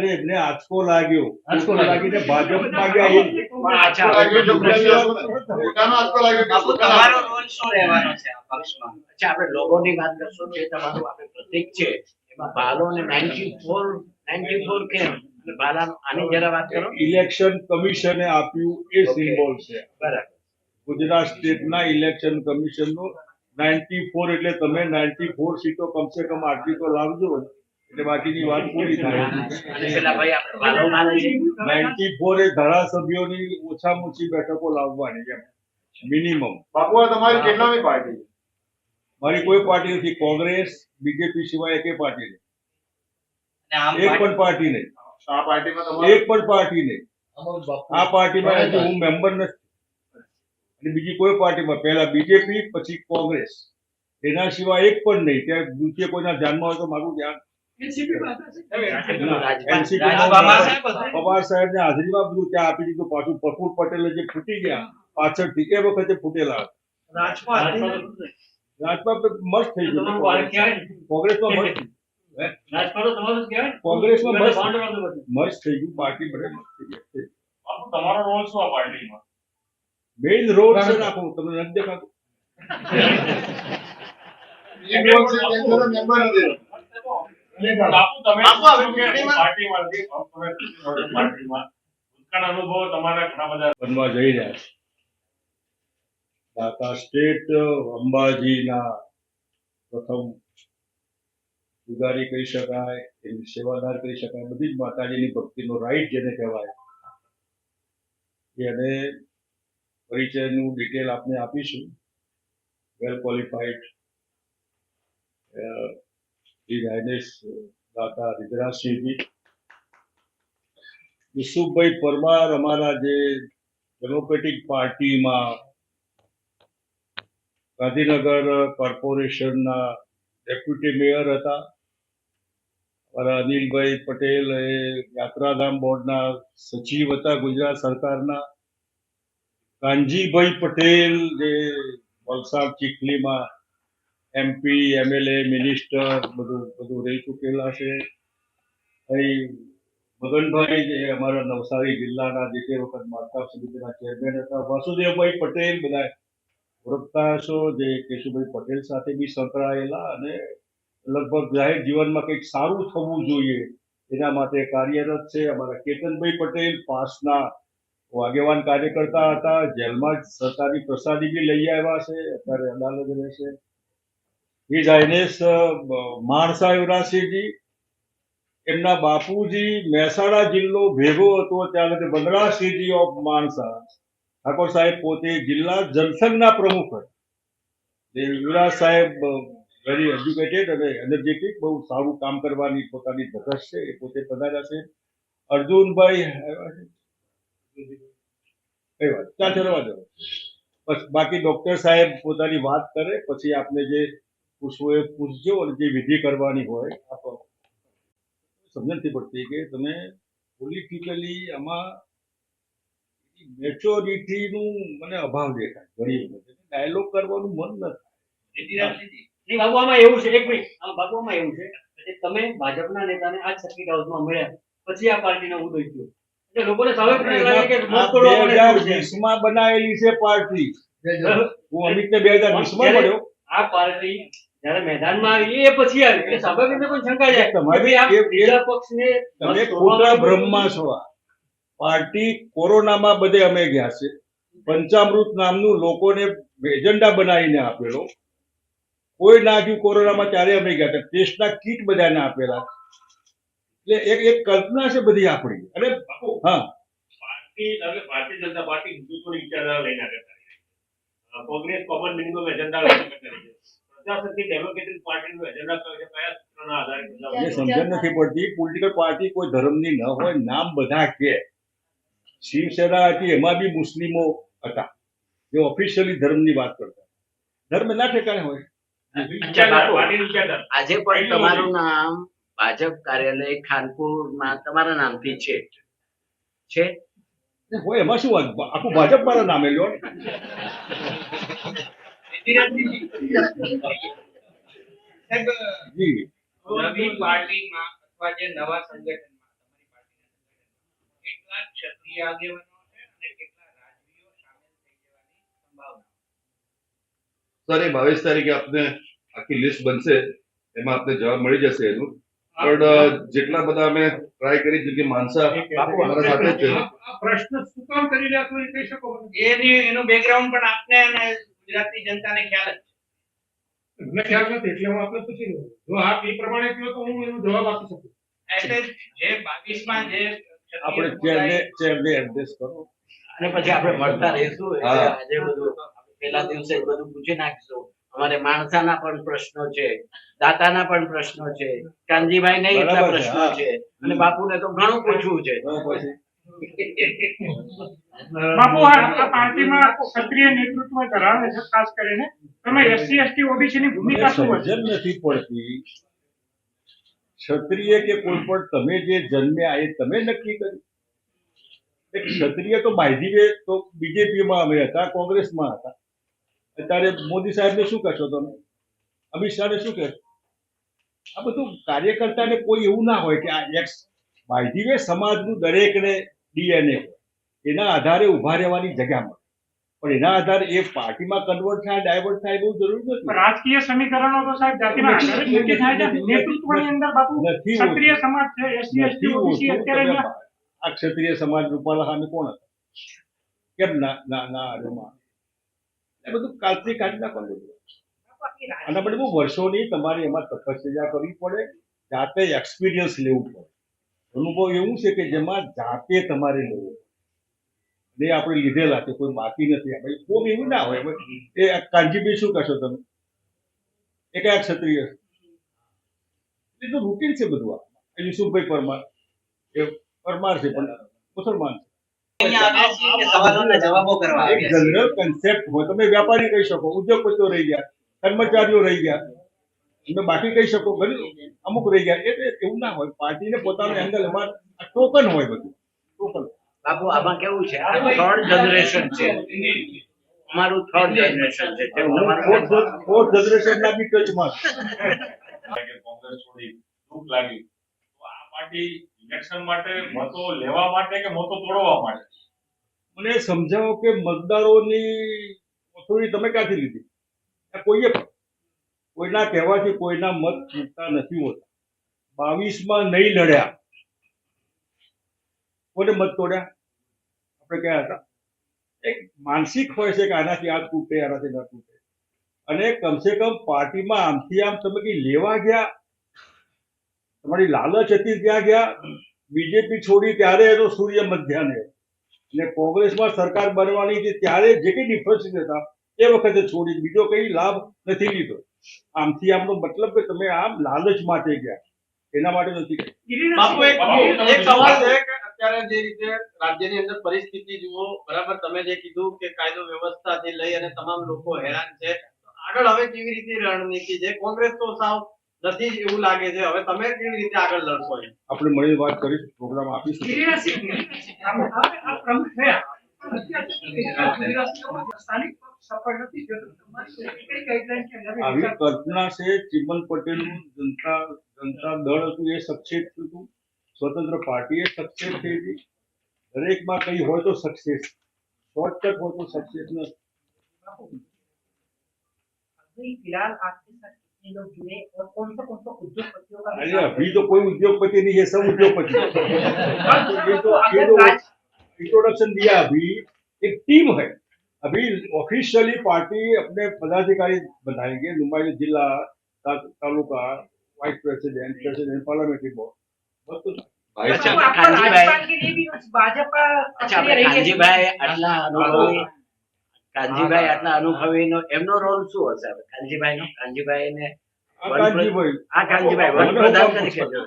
અરે એમને આંચકો લાગ્યો. આંચકો. લાગીને ભાજપમાં ગયા રોલ શું રહેવાનો છે આ પક્ષમાં? અચ્છા આપણે વાત કરશું જે તમારું આપણે પ્રતીક છે. એમાં ભાલો અને 94 94 કેમ? અને ભાલાનો આની જરા વાત કરો. ઇલેક્શન કમિશને આપ્યું એ સિમ્બોલ છે. બરાબર. ગુજરાત સ્ટેટના ઇલેક્શન કમિશનનું નાઇન્ટી ફોર એટલે તમે નાઇન્ટી ફોર સીટો કમસે કમ આટલી તો લાવજો. એટલે બાકીની વાત પૂરી થાય. અને પેલા ભાઈ આપણે ભાલો મારે છે નાઇન્ટી ફોર એ ધારાસભ્યોની ઓછામાં ઓછી બેઠકો લાવવાની એમ. મિનિમમ બાપુ તમારી કેટલામી પાર્ટી? મારી કોઈ પાર્ટી નથી. કોંગ્રેસ બીજેપી સિવાય એકે પાર્ટી નહીં. એક પણ પાર્ટી નહીં. આ પાર્ટીમાં તમારે એક પણ પાર્ટી નહીં. આ પાર્ટીમાં હું મેમ્બર નથી. અને બીજી કોઈ પાર્ટીમાં. પહેલા બીજેપી પછી કોંગ્રેસ. એના સિવાય એક પણ નહીં. ત્યાં દૂસરે કોઈના ધ્યાનમાં હોય તો મારું ધ્યાન પવાર સાહેબ ને? હાજરીમાં બધું ત્યાં આપી દીધું. પાછું પ્રફુલ પટેલે જે ફૂટી ગયા પાછળથી એ વખતે ફૂટેલા. રાજપાલ તો મસ્ત થઈ ગયું. કોંગ્રેસમાં મસ્ત. કોંગ્રેસમાં મસ્ત. થઈ ગયું. પાર્ટી બધે મસ્ત થઈ ગઈ. તમારો રોલ શું આ પાર્ટીમાં? મેઇન રોડ છે નાખો તમને નથી દેખાતું. રોલ મેમ્બર બનવા જઈ રહ્યા છે. દાતા સ્ટેટ અંબાજીના પ્રથમ પુજારી કહી શકાય એની સેવાદાર કહી શકાય બધી જ માતાજીની ભક્તિનો રાઈટ જેને કહેવાય. એને પરિચયનું ડિટેલ આપને આપીશું. વેલ ક્વોલિફાઈડ શ્રી રાયનેશ, દાતા રિદ્રાસિંહજી યુસુફભાઈ પરમાર અમારા જે ડેમોક્રેટિક પાર્ટીમાં ગાંધીનગર કોર્પોરેશનના ડેપ્યુટી મેયર હતા. અમારા અનિલભાઈ પટેલ એ યાત્રાધામ બોર્ડના સચિવ હતા ગુજરાત સરકારના. કાનજીભાઈ પટેલ જે વલસાડ ચીખલીમાં એમપી એમએલએ મિનિસ્ટર બધું બધું રહી ચૂકેલા છે. અહીં મગનભાઈ જે અમારા નવસારી જિલ્લાના જે તે વખત માતા સમિતિના ચેરમેન હતા, વાસુદેવભાઈ પટેલ બધા હશો, જે કેશુભાઈ પટેલ સાથે બી સંકળાયેલા અને લગભગ જાહેર જીવનમાં કંઈક સારું થવું જોઈએ એના માટે કાર્યરત છે. અમારા કેતનભાઈ પટેલ પાસના આગેવાન કાર્યકર્તા હતા, જેલમાં સરકારી પ્રસાદી બી લઈ આવ્યા છે, અત્યારે અદાલત રહેશે. એ જાયનેશ માણસા યુવરાજસિંહજી એમના બાપુજી મહેસાણા જિલ્લો ભેગો હતો, ત્યારે બદરાસિંહજી ઓફ માણસા. ઠાકોર સાહેબ પોતે જિલ્લા જનસંઘના પ્રમુખ હતા. યુવરાજ સાહેબ વેરી એજ્યુકેટેડ અને એનર્જેટિક બહુ સારું કામ કરવાની પોતાની ધગશ છે, એ પોતે પધાર્યા છે. અર્જુનભાઈ કઈ વાત, ત્યાં ચલવા દો. બસ, બાકી ડોક્ટર સાહેબ પોતાની વાત કરે, પછી આપને જે પૂછવું એ પૂછજો અને જે વિધિ કરવાની હોય આપો સમજણ નથી પડતી કે તમે પોલિટિકલી આમાં મેચ્યોરિટીનું મને અભાવ દેખાય ઘણી વખત. ડાયલોગ કરવાનું મન નથી નહીં એવું છે એક મિનિટ. આમ એવું છે કે તમે ભાજપના નેતાને આ સર્કિટ હાઉસમાં મળ્યા પછી આ પાર્ટીનો ઉદય થયો. એટલે લોકોને લાગે કે બનાવેલી છે પાર્ટી. હું અમિતને બે હજાર વીસમાં મળ્યો. આ પાર્ટી જયારે મેદાનમાં આવી એ પછી આવી. એટલે સ્વાભાવિક કોઈ શંકા જાય. તમારી કે ભાઈ આ એ- એ- બીજા પક્ષને તમે ખોટા માટે છો. પાર્ટી કોરોનામાં બધે અમે ગયા છે. પંચામૃત નામનું લોકોને એજન્ડા બનાવીને આપેલો. કોઈ ના થયું કોરોનામાં ત્યારે અમે ગયા હતા. ટેસ્ટના કીટ બધાને આપેલા. એટલે એક એક કલ્પના છે બધી આપણી. અને હા. ભારતીય જનતા પાર્ટી હિન્દુત્વની વિચારધારા લઈને આગળ રહી છે. કોંગ્રેસ કોમન મિનિમમ એજન્ડા લઈને આગળ ચાલી છે. સમજણ નથી પડતી. પોલિટિકલ પાર્ટી કોઈ ધર્મની ન હોય નામ બધા કે. શિવસેના હતી એમાં બી મુસ્લિમો હતા. જે ઓફિશિયલી ધર્મની વાત કરતા. ધર્મ ના ઠેકાણે હોય. આજે પણ તમારું નામ ભાજપ કાર્યાલય ખાનપુરમાં તમારા નામથી છે. છે? હોય એમાં શું વાત? આખું ભાજપ મારા નામે લ્યો. નવી પાર્ટીમાં અથવા જે નવા સંગઠનમાં તમારી કેટલા ક્ષત્રિય આગેવાનો છે અને કેટલા રાજવીઓ સામેલ થઈ જવાની સંભાવના સર એ બાવીસ તારીખે આપને આખી લિસ્ટ બનશે એમાં આપને જવાબ મળી જશે એનું. પણ જેટલા બધા અમે ટ્રાય કરી જેમ કે માનસા અમારા સાથે છે. પ્રશ્ન શું કામ કરી રહ્યા છો એ કહી શકો એની એનું બેકગ્રાઉન્ડ પણ આપને અને ગુજરાતની જનતાને ખ્યાલ જ છે. મને ખ્યાલ નથી એટલે હું આપને પૂછી લઉં જો આપ એ પ્રમાણે કહો તો હું એનો જવાબ આપી શકું. એટલે જે બાવીસમાં જે આપણે ચેરને ચેરને એડ્રેસ કરો. અને પછી આપણે મળતા રહીશું એટલે આજે બધું પહેલા દિવસે બધું પૂછી નાખીશું. અમારે માણસાના પણ પ્રશ્નો છે દાતાના પણ પ્રશ્નો છે કાનજીભાઈ ને એટલા પ્રશ્નો છે. અને બાપુને તો ઘણું પૂછવું છે. બાપુ આ પાર્ટીમાં ક્ષત્રિય નેતૃત્વ ધરાવે છે ખાસ કરીને. તમે એસસી એસટી ઓબીસી ની ભૂમિકા શું સમજણ નથી પડતી. ક્ષત્રિય કે કોઈ પણ તમે જે જન્મ્યા એ તમે નક્કી કર્યું. ક્ષત્રિય તો બાયધીવે તો બીજેપીમાં અમે હતા કોંગ્રેસમાં હતા. અત્યારે મોદી સાહેબને શું કહેશો તમે? અમિત શાહને શું કહેશો? આ બધું કાર્યકર્તાને કોઈ એવું ના હોય કે આ એક્સ બાયધીવે સમાજનું દરેકને ડીએનએ હોય. એના આધારે ઊભા રહેવાની જગ્યા મળે. પણ એના આધારે એ પાર્ટીમાં કન્વર્ટ થાય ડાયવર્ટ થાય બહુ જરૂરી નથી. રાજકીય સમીકરણો તો સાહેબ જાતિના આધારે નક્કી થાય છે. નેતૃત્વની અંદર બાપુ ક્ષત્રિય સમાજ છે એસસી એસટી ઓબીસી અત્યારે આ ક્ષત્રિય સમાજ રૂપાલા સામે કોણ હતા? કેમ ના ના ના આર્યોમાં એ બધું કાલથી કાઢી નાખવાનું. અને આપણે બહુ વર્ષોની તમારે એમાં તપસ્યા કરવી પડે જાતે એક્સપિરિયન્સ લેવું પડે. અનુભવ એવું છે કે જેમાં જાતે તમારે લેવો એ આપણે લીધેલા છે કોઈ બાકી નથી. આપણે કોમ એવું ના હોય. એ કાનજીભાઈ શું કહેશો તમે? એ કયા ક્ષત્રિય. એ તો રૂટીન છે બધું આ. યુસુફભાઈ પરમાર. એ પરમાર છે પણ મુસલમાન છે. જનરલ કન્સેપ્ટ હોય. તમે વેપારી કહી શકો. ઉદ્યોગપતિઓ રહી ગયા કર્મચારીઓ રહી ગયા. તમે બાકી કહી શકો ઘણી અમુક રહી ગયા. એટલે એવું ના હોય. પાર્ટીને પોતાનો એંગલ એમાં ટોકન હોય બધું. ટોકન બાપુ આમાં કેવું છે? આ થર્ડ જનરેશન છે. અમારું થર્ડ જનરેશન છે. ફોર્થ જનરેશન ના બી ટચમાં કે કોંગ્રેસ છોડી દુઃખ લાગી. તો આ પાર્ટી ઇલેક્શન માટે મતો લેવા માટે કે મતો તોડવા માટે? મને સમજાવો કે મતદારોની ઓથોરિટી તમે ક્યાંથી લીધી? કોઈએ પણ. કોઈના કહેવાથી કોઈના મત ચૂકતા નથી હોતા. બાવીસમાં નહીં લડ્યા. કોને મત તોડ્યા? આપણે કયા હતા? એક માનસિક હોય છે કે આનાથી આ તૂટે, આનાથી ના તૂટે. અને કમસે કમ પાર્ટીમાં આમથી આમ તમે કઈ લેવા ગયા? તમારી લાલચ હતી ત્યાં ગયા? બીજેપી છોડી ત્યારે એનો સૂર્ય મધ્યાને અને કોંગ્રેસમાં સરકાર બનવાની હતી ત્યારે જે કઈ ડિફરન્સ હતા એ વખતે છોડી બીજો કઈ લાભ નથી લીધો. આમથી આમનો મતલબ કે તમે આમ લાલચ માટે ગયા. એના માટે નથી બાપુ એક એક સવાલ છે કે અત્યારે જે રીતે રાજ્યની અંદર પરિસ્થિતિ જુઓ બરાબર તમે જે કીધું કે કાયદો વ્યવસ્થાથી લઈ અને તમામ લોકો હેરાન છે. આગળ હવે કેવી રીતે રણનીતિ છે? કોંગ્રેસ તો સાવ નથી એવું લાગે છે. હવે તમે કેવી રીતે આગળ લડશો આપણે મળીને વાત કરીશું પ્રોગ્રામ આપીશું. ગિરિરાજસિંહ, આમ- આમ- આ પ્રમુખ થયા. અત્યાર સુધી ગિરિરાજસિંહ સ્થાનિક પક્ષ સફળ નથી થયો. તો તમારી કઈ guideline કે નવી આવી વિચાર- કલ્પના છે ચિમન પટેલનું જનતા જનતા દળ હતું એ સક્સેસ થયું સ્વતંત્ર પાર્ટી એ સક્સેસ થઈ હતી દરેકમાં કઈ હોય તો સક્સેસ શોર્ટકટ હોય તો સક્સેસ નથી अभी फिलहाल आपके साथ कितने लोग जुड़े और कौन सा कौन सा उद्योगपतियों का अरे अभी तो कोई उद्योगपति नहीं है सब उद्योगपति हैं। तो ये तो ये तो इंट्रोडक्शन दिया अभी एक टीम है अभी ऑफिशियली पार्टी अपने पदाधिकारी बनाएंगे नुमाइंदे जिला ता- taluka vice president president parliamentary board बस कुछ ભાઈ अच्छा, સાહેબ, आपका કાનજીભાઈ राजस्थान के लिए भी उस भाजपा અચ્છા सक्रिय આપણે रही है। કાનજીભાઈ આટલા અનુભવી કાનજીભાઈ આટલા અનુભવીનો એમનો રોલ શું હશે હવે કાનજીભાઈ નો કાનજીભાઈ ને આકાશજી ભાઈ આ કાનજીભાઈ વનપ્રધાન તરીકે જો.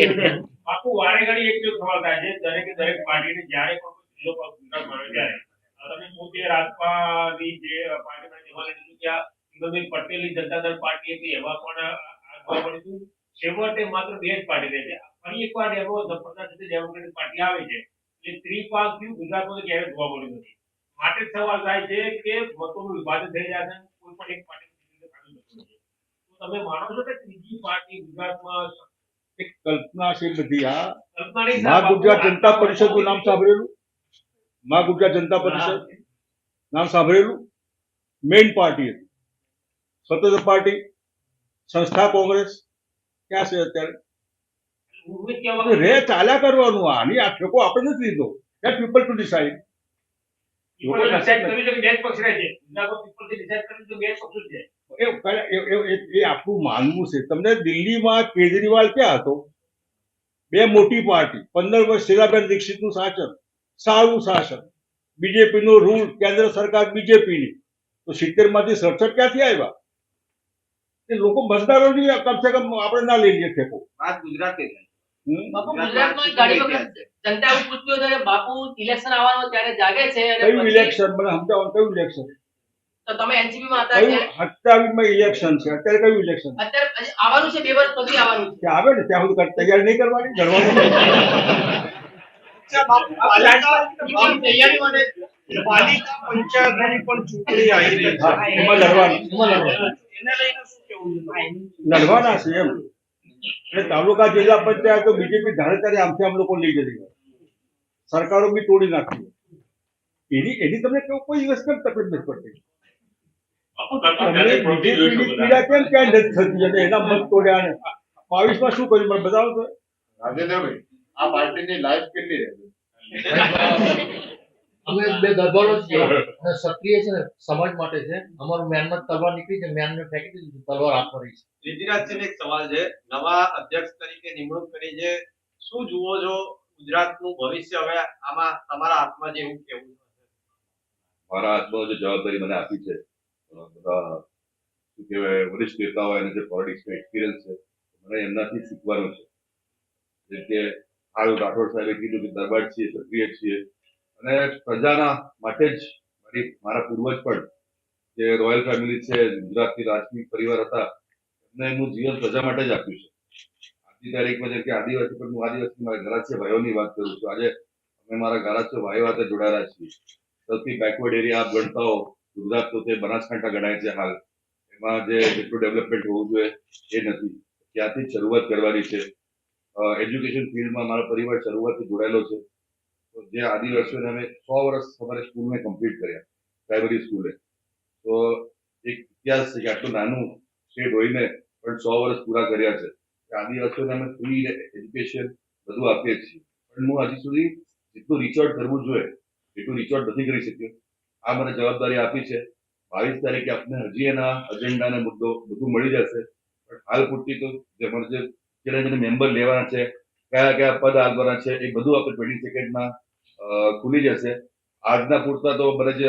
એટલે બાપુ વારે ઘડી એક સવાલ થાય છે. દરેકે દરેક પાર્ટીને જ્યારે પણ જિલ્લો પક્ષ ગુજરાત મળે ત્યારે તમે પોતે રાજપાની જે પાર્ટીમાં જવા લીધું ત્યાં ચિમનભાઈ પટેલની જનતા દળ પાર્ટી હતી, એવા પણ આગળ પડ્યું છેવટે માત્ર બે જ પાર્ટી રહે છે ફરી એકવાર એવો જબરદસ્ત રીતે ડેમોક્રેટિક પાર્ટી આવે છે. એટલે ત્રિપાલ થયું ગુજરાતમાં ક્યારેય જોવા મળ્યું નથી. માટે સવાલ થાય છે કે મતોનું વિભાજન થઈ જાય છે, કોઈ પણ એક પાર્ટી તમે માનો છો કે ત્રીજી પાર્ટી ગુજરાતમાં એક કલ્પના છે બધી આ મા ગુજરાત જનતા પરિષદનું નામ સાંભળેલું? મા ગુજરાત જનતા પરિષદ? નામ સાંભળેલું? મેઇન પાર્ટી હતી. સ્વતંત્ર પાર્ટી સંસ્થા કોંગ્રેસ. ક્યાં છે અત્યારે? તો રે ચાલ્યા કરવાનું આની આ ઠેકો આપણે નથી લીધો. That people to decide people decide કર્યું છે કે બે પક્ષ રહે છે? પીપલથી decide કર્યું છે બે પક્ષ જ છે? એ કયા- એ- એ- એ- એ આપણું માનવું છે. તમને દિલ્હીમાં કેજરીવાલ ક્યાં હતો? બે મોટી પાર્ટી પંદર વર્ષ શીલાબેન દીક્ષિતનું શાસન સારું શાસન. બીજેપી નો રૂલ કેન્દ્ર સરકાર બીજેપીની. તો સિત્તેરમાંથી સડસઠ ક્યાંથી આવ્યા? એ લોકો મતદારોની કમસે કમ આપણે ના લઈ લઈએ ઠેકો. વાત ગુજરાતી જનતા બાપુ ઇલેક્શન આવવાનું ત્યારે જાગે છે કયું ઇલેક્શન મને સમજાવો કયું ઇલેક્શન તો તમે એનસીપી માં હતા કયું? ત્યારે? ઇલેક્શન છે. અત્યારે કયું ઇલેક્શન અત્યારે આવવાનું છે બે વર્ષ પછી આવવાનું છે. આવે ને ત્યાં સુધી તૈયારી નહીં કરવાની? લડવાનું તૈયારી માટે. પાલિકા પંચાયતોની પણ ચૂંટણી આવી રહી છે. એમાં લડવાનું એમાં લડવાનું. એને લઈને શું કેવું છે લડવાના છે એમ. એટલે તાલુકા જિલ્લા પંચાયત તો બીજેપી ધારે ત્યારે આમથી આમ લોકો લઈ જતી સરકારો બી તોડી નાખી એની એની તમને કોઈ દિવસ કેમ તકલીફ નથી પડતી? પીડા કેમ ક્યાં નથી થતી? અને એના મત તોડ્યા ને. બાવીસમાં શું કર્યું? મને બતાવો તો. રાજેન્દ્રભાઈ આ પાર્ટીની લાઈફ કેટલી રહેશે અમે બે દરબારો છીએ. અને સક્રિય છે ને સમાજ માટે છે. અમારું મ્યાનમાં તલવાર નીકળી છે. મ્યાનને ફેંકી દીધું તલવાર હાથમાં રહી છે. રિધિરાજસિંહને એક સવાલ છે. નવા અધ્યક્ષ તરીકે નિમણૂક કરી છે. શું જુઓ છો ગુજરાતનું ભવિષ્ય? હવે આમાં તમારા હાથમાં જે એવું કેવું છે. મારા હાથમાં જે જવાબદારી મને આપી છે. બધા શું કહેવાય, વરિષ્ઠ નેતાઓ એને જે પોલિટિક્સનો એક્સપિરિયન્સ છે મને એમનાથી શીખવાનું છે. જેમ કે હાલ રાઠોડ સાહેબે કીધું કે દરબાર છીએ, સક્રિય છીએ. અને પ્રજાના માટે જ મારી, મારા પૂર્વજ પણ જે રોયલ ફેમિલી છે, ગુજરાતની રાજકીય પરિવાર હતા, એમને એમનું જીવન પ્રજા માટે જ આપ્યું છે. આજની તારીખમાં જેમ કે આદિવાસી, પણ હું આદિવાસી, મારા ગરાસિયા ભાઈઓની વાત કરું છું. આજે અમે મારા ગરાસિયા ભાઈઓ સાથે જોડાયેલા છીએ. સૌથી બેકવર્ડ એરિયા આપ ગણતા ગુજરાત તો તે બનાસકાંઠા ગણાય છે હાલ, એમાં જે જેટલું ડેવલપમેન્ટ હોવું જોઈએ એ નથી. ત્યાંથી જ શરૂઆત કરવાની છે. એજ્યુકેશન ફિલ્ડમાં મારો પરિવાર શરૂઆતથી જોડાયેલો છે. તો જે આદિવાસીઓને અમે સો વર્ષ અમારે સ્કૂલને કમ્પ્લીટ કર્યા પ્રાઇમરી સ્કૂલે. તો એક ઇતિહાસ છે કે આટલું નાનું સ્ટેટ હોઈને પણ સો વર્ષ પૂરા કર્યા છે. કે આદિવાસીઓને અમે ફ્રી એજ્યુકેશન બધું આપીએ જ છીએ. પણ હું હજી સુધી જેટલું રીચ આઉટ કરવું જોઈએ, એટલું રીચ આઉટ નથી કરી શક્યો. આ મને જવાબદારી આપી છે. બાવીસ તારીખે આપને હજી એના અજેન્ડા અને મુદ્દો, બધું મળી જશે. પણ હાલ પૂરતી તો જે મને જે મેમ્બર લેવાના છે, કયા કયા પદ આપવાના છે, એ બધું આપણે ટ્વેન્ટી સેકન્ડમાં ખુલી જશે. આજના પૂરતા તો મને જે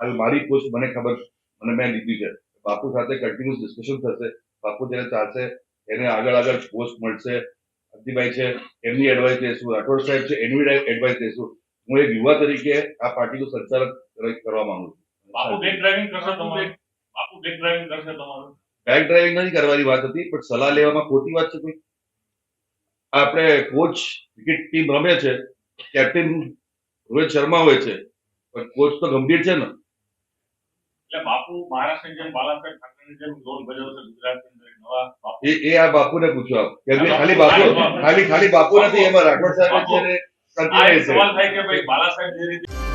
હાલ મારી પોસ્ટ મને ખબર, મને મેં લીધી છે. બાપુ સાથે કન્ટિન્યુઅસ ડિસ્કશન થશે. બાપુ જેને ચાલશે, એને આગળ આગળ પોસ્ટ મળશે. અતિભાઈ છે, એમની એડવાઇસ લઈશું રાઠોડ સાહેબ છે, એની એડવાઇસ લઈશું હું એક યુવા તરીકે આ પાર્ટીનું સંચાલક કરવા માંગુ છું. બાપુ બેક ડ્રાઇવિંગ કરશે તમારું? બાપુ બેક ડ્રાઇવિંગ કરશે તમારું? બેક ડ્રાઇવિંગ નથી કરવાની વાત હતી પણ સલાહ લેવામાં ખોટી વાત છે કોઈ? આપણે કોચ ક્રિકેટ ટીમ રમે છે કેપ્ટન રોહિત શર્મા હોય છે પણ કોચ તો ગંભીર છે ને? એટલે બાપુ મહારાષ્ટ્રની જેમ બાલાસાહેબ ઠાકરેની જેમ રોલ ભજવશે ગુજરાતની અંદર નવા એ એ આ બાપુને પૂછો આપ. કે ખાલી બાપુ ખાલી ખાલી બાપુ નથી એમાં રાઠોડ સાહેબ છે સવાલ થાય કે ભાઈ બાલાસાહેબ જે રીતે